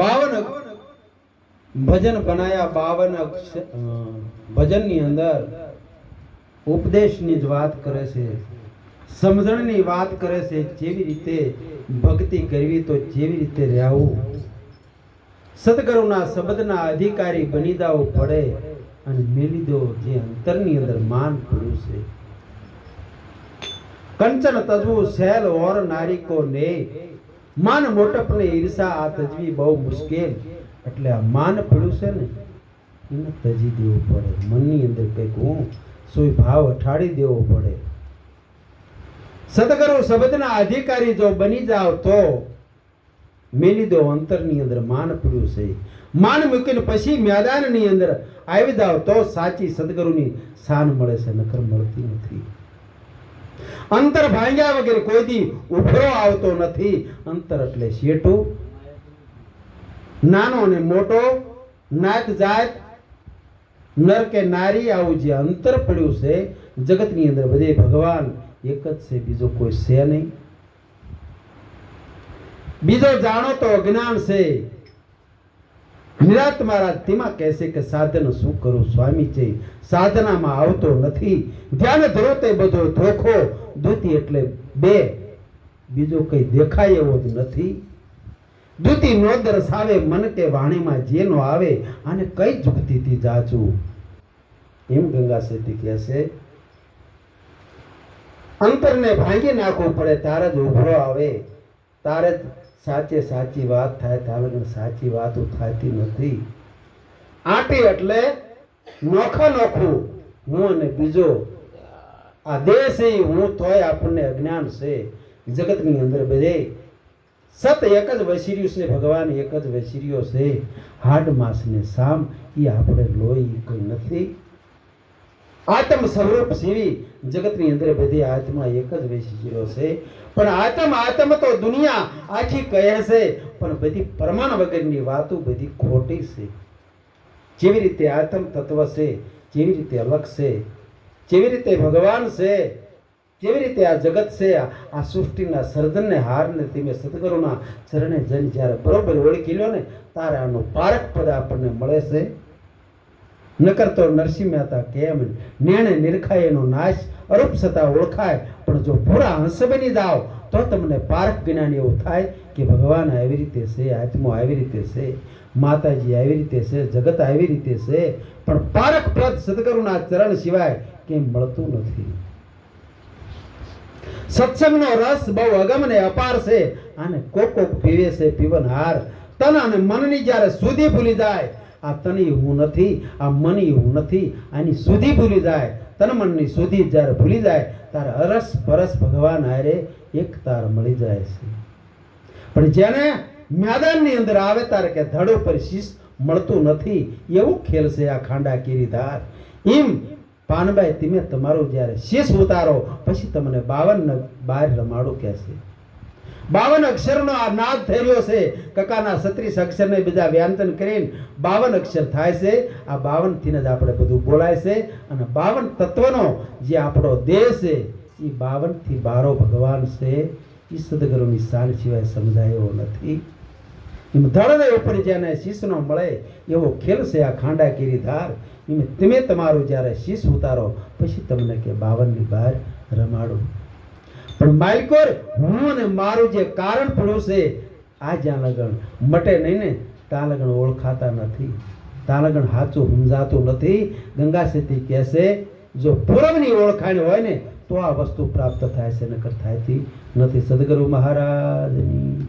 બાવન ભજન બનાયા, બાવન ભજનની અંદર ઉપદેશની જ વાત કરે છે, સમજણની વાત કરે છે, જેવી રીતે ભક્તિ કરવી તો જેવી રીતે રહેવું. સદગુરુના શબ્દના અધિકારી બની દાવ પડે અને મેલી દો જે અંતરની અંદર માન પડ્યું છે. કંચન તજવું સહેલ ઓર નારીકો ને માન મોટપને ઈર્ષા આ તજવી બહુ મુશ્કેલ. એટલે આ માન પડ્યું છે ને, એને તજી દેવું પડે. મનની અંદર કંઈક હું સોય ભાવ અઠાડી દેવો પડે. સદગુરુ શબ્દના અધિકારી જો બની જાવ તો મેલી દો અંતરની અંદર માન પડ્યું છે. માન મૂકીને પછી મેદાનની અંદર આવી જાવ તો સાચી સદગુરુની શાન મળે છે, નકર મળતી નથી. અંતર ભાંગ્યા વગર કોઈથી ઉભરો આવતો નથી. અંતર એટલે શેઠું નાનો ને મોટો, નાત જાત, નર કે નારી આવું જે અંતર પડ્યું છે, જગતની અંદર બધે ભગવાન એક જ છે, બીજો કોઈ છે નહીં. બીજો જાણો તો અજ્ઞાન છે નિરાત મહારાજ તેમાં કહેશે કે સાધન શું કરું સ્વામી છે, સાધનામાં આવતો નથી. ધ્યાન ધરો તે બધો ધોખો. દૂતી એટલે બે. બીજો કઈ દેખાય એવો જ નથી. દૂતી નો દર્શાવે, મન કે વાણીમાં જે નો આવે અને કઈ જુગતીથી જાજુ. એમ ગંગા શેઠી કહે છે અંતરને ભાંગી નાખવું પડે, તારે જ ઉભરો આવે. તારે જ સાચે સાચી વાત થાય જ સાચી વાતો થતી નથી. આટી એટલે નોખા નોખું. હું અને બીજો આ દેશ છે હું તોય આપણને અજ્ઞાન છે. જગતની અંદર બધે સત એક જ વસીર્યું છે, ભગવાન એક જ વસીર્યો છે. હાડ માસ ને સામ એ આપણે લોહી કોઈ નથી. આત્મ સ્વરૂપ સેવી જગતની અંદર બધી આત્મા એક જ વૈશિષ્ટ્યો છે. પણ આત્મ આત્મ તો દુનિયા આખી કહે છે, પણ બધી પ્રમાણ વગરની વાતો બધી ખોટી છે. જેવી રીતે આત્મ તત્વ છે, જેવી રીતે અલગ છે, જેવી રીતે ભગવાન છે, જેવી રીતે આ જગત છે, આ સૃષ્ટિના સર્જનને હારને તમે સદગુરુના ચરણે જઈને જ્યારે બરોબર ઓળખી લો ને તારે આનો પારક પદ આપણને મળે છે. નકર તો નરસિંહ મહેતા કેમ નેણે નિરખાય એનો નાશ અરૂપ છતાં ઓળખાય. પણ જો ભૂરા હંસ બની જાઓ, તો તમને પારખ જ્ઞાન એવું થાય કે ભગવાન આવી રીતે છે, આત્મો આવી રીતે છે, માતાજી આવી રીતે છે, જગત આવી રીતે છે. પણ પારખ પ્રત સદગુરુના ચરણ સિવાય કેમ મળતું નથી? સત્સંગનો રસ બહુ અગમ ને અપાર છે. આને કોક કોક પીવે છે પીવનહાર. તન અને મનની જ્યારે સુધી ભૂલી જાય આ તની હું નથી, આ મની હું નથી. આની સુધી ભૂલી જાય, તન મનની સુધી જ્યારે ભૂલી જાય ત્યારે અરસ પરસ ભગવાન હારે એક તાર મળી જાય છે. પણ જેને મેદાનની અંદર આવે ત્યારે કે ધડ ઉપર શીશ મળતું નથી, એવું ખેલ છે આ ખાંડા કિરીધાર એમ પાનબાઈ, તમે તમારું જ્યારે શીશ ઉતારો, પછી તમને બાવન બાર રમાડું કહેશે. બાવન અક્ષરનો આ નાદ થઈ રહ્યો છે. કકાના છત્રીસ અક્ષરને બીજા વ્યાંતન કરીને બાવન અક્ષર થાય છે. આ બાવનથીને જ આપણે બધું બોલાય છે અને બાવન તત્વનો જે આપણો દેહ છે, એ બાવનથી બારો ભગવાન છે. એ સદગુરુની શાન સિવાય સમજાય નથી. એમ ધળને ઉપર જેને શીશનો મળે એવો ખેલ છે આ ખાંડાકીરી ધાર. એમ તમે તમારું જ્યારે શીશ ઉતારો, પછી તમને કે બાવનની બહાર રમાડું. પણ માલિકોર હું અને મારું જે કારણ પડ્યું છે આ જ્યાં લગન. મટે નહીં ને ત્યાં લગન ઓળખાતા નથી. ત્યાં લગન સાચું સમજાતું નથી. ગંગા સેતી કહેશે, જો પૂર્વની ઓળખાણ હોય ને, તો આ વસ્તુ પ્રાપ્ત થાય છે, નકર થાયતી નથી. સદગુરુ મહારાજની